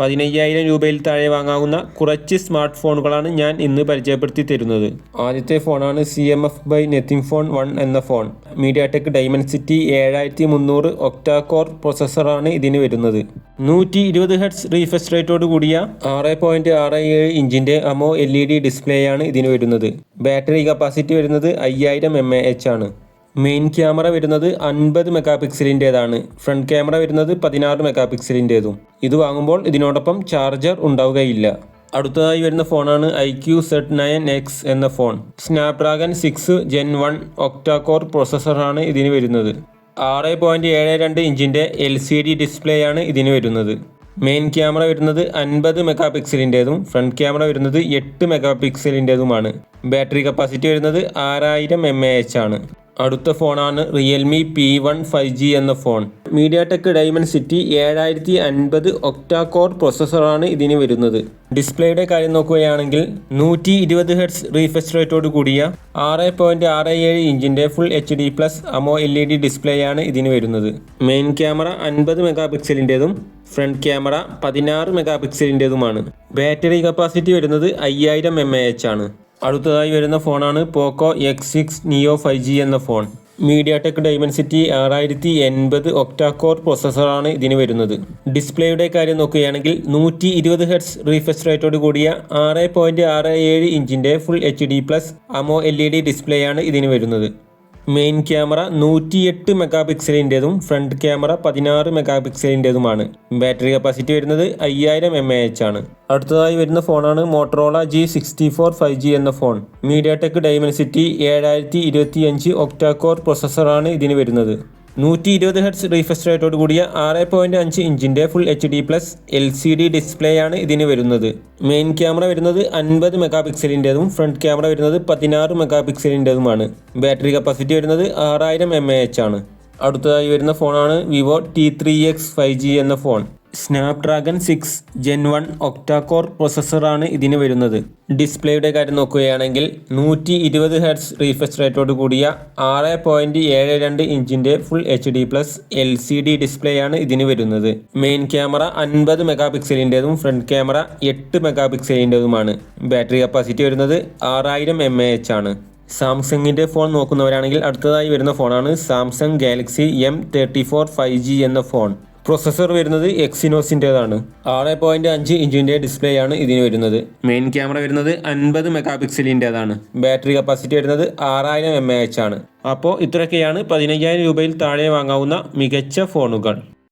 പതിനയ്യായിരം രൂപയിൽ താഴെ വാങ്ങാവുന്ന കുറച്ച് സ്മാർട്ട് ഫോണുകളാണ് ഞാൻ ഇന്ന് പരിചയപ്പെടുത്തി തരുന്നത്. ആദ്യത്തെ ഫോണാണ് C M F by nothing phone one എന്ന ഫോൺ. മീഡിയ ടെക് ഡൈമൻസിറ്റി ഏഴായിരത്തി മുന്നൂറ് ഒക്ടാകോർ പ്രൊസസ്സറാണ് ഇതിന് വരുന്നത്. നൂറ്റി ഇരുപത് ഹെഡ്സ് റീഫ്രഷ് റേറ്റോട് കൂടിയ ആറ് പോയിന്റ് ആറ് ഏഴ് ഇഞ്ചിന്റെ AMOLED display ആണ് ഇതിന് വരുന്നത്. ബാറ്ററി കപ്പാസിറ്റി വരുന്നത് അയ്യായിരം എം എ എച്ച് ആണ്. മെയിൻ ക്യാമറ വരുന്നത് അൻപത് മെഗാ പിക്സലിന്റേതാണ് ഫ്രണ്ട് ക്യാമറ വരുന്നത് പതിനാറ് മെഗാ പിക്സലിന്റേതും ഇത് വാങ്ങുമ്പോൾ ഇതിനോടൊപ്പം ചാർജർ ഉണ്ടാവുകയില്ല. അടുത്തതായി വരുന്ന ഫോണാണ് I Q Z nine X എന്ന phone. Snapdragon six gen one octacore പ്രോസസ്സറാണ് ഇതിന് വരുന്നത്. ആറ് പോയിന്റ് ഏഴ് രണ്ട് ഇഞ്ചിന്റെ എൽ സി ഡി ഡിസ്പ്ലേ ആണ് ഇതിന് വരുന്നത്. മെയിൻ ക്യാമറ വരുന്നത് അൻപത് മെഗാ പിക്സലിന്റേതും ഫ്രണ്ട് ക്യാമറ വരുന്നത് എട്ട് മെഗാ പിക്സലിന്റേതുമാണ് ബാറ്ററി കപ്പാസിറ്റി വരുന്നത് ആറായിരം എം എ എച്ച് ആണ്. അടുത്ത ഫോണാണ് Realme P one five G എന്ന phone. MediaTek Dimensity ഏഴായിരത്തി അൻപത് ഒക്ടാകോർ പ്രൊസസ്സറാണ് ഇതിന് വരുന്നത്. ഡിസ്പ്ലേയുടെ കാര്യം നോക്കുകയാണെങ്കിൽ നൂറ്റി ഇരുപത് ഹെഡ്സ് റീഫ്രഷ് റേറ്റോട് കൂടിയ ആറ് പോയിന്റ് ആറ് ഏഴ് ഇഞ്ചിന്റെ full H D plus AMOLED display ആണ് ഇതിന് വരുന്നത്. മെയിൻ ക്യാമറ അൻപത് മെഗാ പിക്സലിന്റെതും ഫ്രണ്ട് ക്യാമറ പതിനാറ് മെഗാ പിക്സലിന്റെതുമാണ് ബാറ്ററി കപ്പാസിറ്റി വരുന്നത് അയ്യായിരം എം എ എച്ച് ആണ്. അടുത്തതായി വരുന്ന ഫോണാണ് Poco X six neo five G എന്ന ഫോൺ. മീഡിയ ടെക് ഡൈമൻസിറ്റി ആറായിരത്തി എൺപത് ഒക്ടാകോർ പ്രോസസ്സറാണ് ഇതിന് വരുന്നത്. ഡിസ്പ്ലേയുടെ കാര്യം നോക്കുകയാണെങ്കിൽ നൂറ്റി ഇരുപത് ഹെഡ്സ് റീഫ്രഷ് റേറ്റോട് കൂടിയ ആറ് പോയിന്റ് ആറ് ഏഴ് ഇഞ്ചിന്റെ full H D plus AMOLED display ആണ് ഇതിന് വരുന്നത്. മെയിൻ ക്യാമറ നൂറ്റിയെട്ട് മെഗാ പിക്സലിന്റെതും ഫ്രണ്ട് ക്യാമറ പതിനാറ് മെഗാ പിക്സലിന്റെതുമാണ് ബാറ്ററി കപ്പാസിറ്റി വരുന്നത് അയ്യായിരം എം എ എച്ച് ആണ്. അടുത്തതായി വരുന്ന ഫോണാണ് Motorola G sixty four five G എന്ന ഫോൺ. മീഡിയ ടെക് ഡൈമൻസിറ്റി ഏഴായിരത്തി ഇരുപത്തി അഞ്ച് ഒക്ടാകോർ പ്രൊസസ്സറാണ് ഇതിന് വരുന്നത്. നൂറ്റി ഇരുപത് ഹെഡ്സ് റീഫ്രഷ് റേറ്റോട് കൂടിയ ആറ് പോയിന്റ് അഞ്ച് ഇഞ്ചിന്റെ full H D plus L C D display ആണ് ഇതിന് വരുന്നത്. മെയിൻ ക്യാമറ വരുന്നത് അൻപത് മെഗാ പിക്സലിന്റെതും ഫ്രണ്ട് ക്യാമറ വരുന്നത് പതിനാറ് മെഗാ പിക്സലിന്റെതുമാണ് ബാറ്ററി കപ്പാസിറ്റി വരുന്നത് ആറായിരം എം എ എച്ച് ആണ്. അടുത്തതായി വരുന്ന ഫോണാണ് Vivo T three X five G എന്ന phone. Snapdragon six gen one octa core പ്രൊസസ്സറാണ് ഇതിന് വരുന്നത്. ഡിസ്പ്ലേയുടെ കാര്യം നോക്കുകയാണെങ്കിൽ നൂറ്റി ഇരുപത് ഹെഡ്സ് റീഫ്രഷ് റേറ്റോട് കൂടിയ ആറ് പോയിന്റ് ഏഴ് രണ്ട് ഇഞ്ചിന്റെ full H D plus L C D display ആണ് ഇതിന് വരുന്നത്. മെയിൻ ക്യാമറ അൻപത് മെഗാ പിക്സലിന്റെതും ഫ്രണ്ട് ക്യാമറ എട്ട് മെഗാ പിക്സലിന്റെതുമാണ് ബാറ്ററി കപ്പാസിറ്റി വരുന്നത് ആറായിരം എം എ എച്ച് ആണ്. സാംസങ്ങിന്റെ ഫോൺ നോക്കുന്നവരാണെങ്കിൽ അടുത്തതായി വരുന്ന ഫോണാണ് Samsung Galaxy M thirty four five G എന്ന ഫോൺ. പ്രൊസസ്സർ വരുന്നത് എക്സിനോസിന്റെതാണ് ആറ് പോയിന്റ് അഞ്ച് ഇഞ്ചിന്റെ ഡിസ്പ്ലേ ആണ് ഇതിന് വരുന്നത്. മെയിൻ ക്യാമറ വരുന്നത് അൻപത് മെഗാ പിക്സലിന്റെതാണ് ബാറ്ററി കപ്പാസിറ്റി വരുന്നത് ആറായിരം എം എ എച്ച് ആണ്. അപ്പോൾ ഇത്രയൊക്കെയാണ് പതിനയ്യായിരം രൂപയിൽ താഴെ വാങ്ങാവുന്ന മികച്ച ഫോണുകൾ.